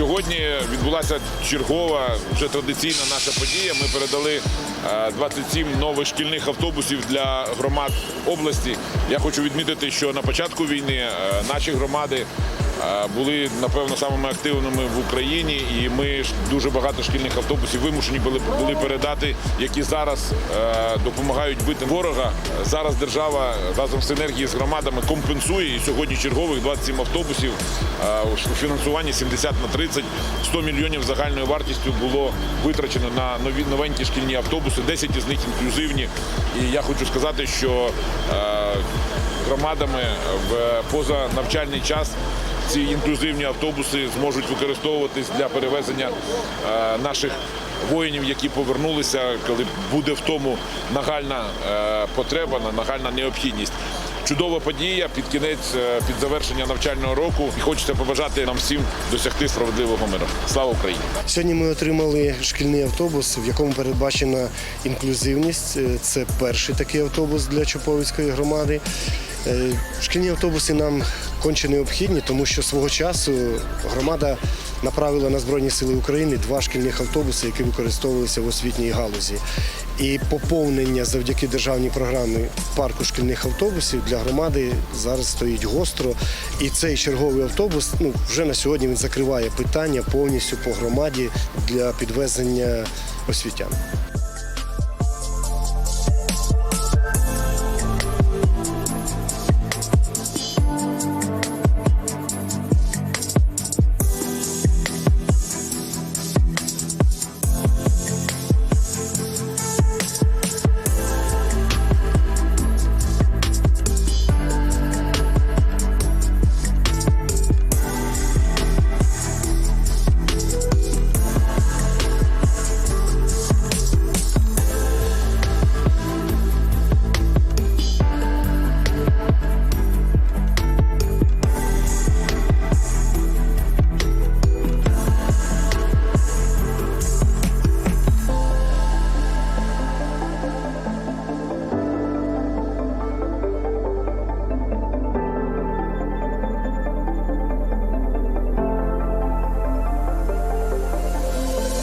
Сьогодні відбулася чергова вже традиційна наша подія. Ми передали е, 27 нових шкільних автобусів для громад області. Я хочу відмітити, що на початку війни е, наші громади е, були напевно самими активними в Україні, і ми дуже багато шкільних автобусів вимушені були, були передати, які зараз е, допомагають бити ворога. Зараз держава разом в синергії з громадами компенсує і сьогодні чергових 27 автобусів е, у фінансуванні 70 на 30, 100 мільйонів загальною вартістю було витрачено на нові новенькі шкільні автобуси. 10 із них інклюзивні. І я хочу сказати, що е, громадами в позанавчальний час ці інклюзивні автобуси зможуть використовуватись для перевезення е, наших воїнів, які повернулися, коли буде в тому нагальна е, потреба, нагальна необхідність. Чудова подія під кінець, е, під завершення навчального року. І хочеться побажати нам всім досягти справедливого миру. Слава Україні! Сьогодні ми отримали шкільний автобус, в якому передбачена інклюзивність. Це перший такий автобус для Чоповицької громади. Шкільні автобуси нам конче необхідні, тому що свого часу громада направила на Збройні Сили України два шкільних автобуси, які використовувалися в освітній галузі. І поповнення завдяки державній програмі парку шкільних автобусів для громади зараз стоїть гостро. І цей черговий автобус ну, вже на сьогодні він закриває питання повністю по громаді для підвезення освітян.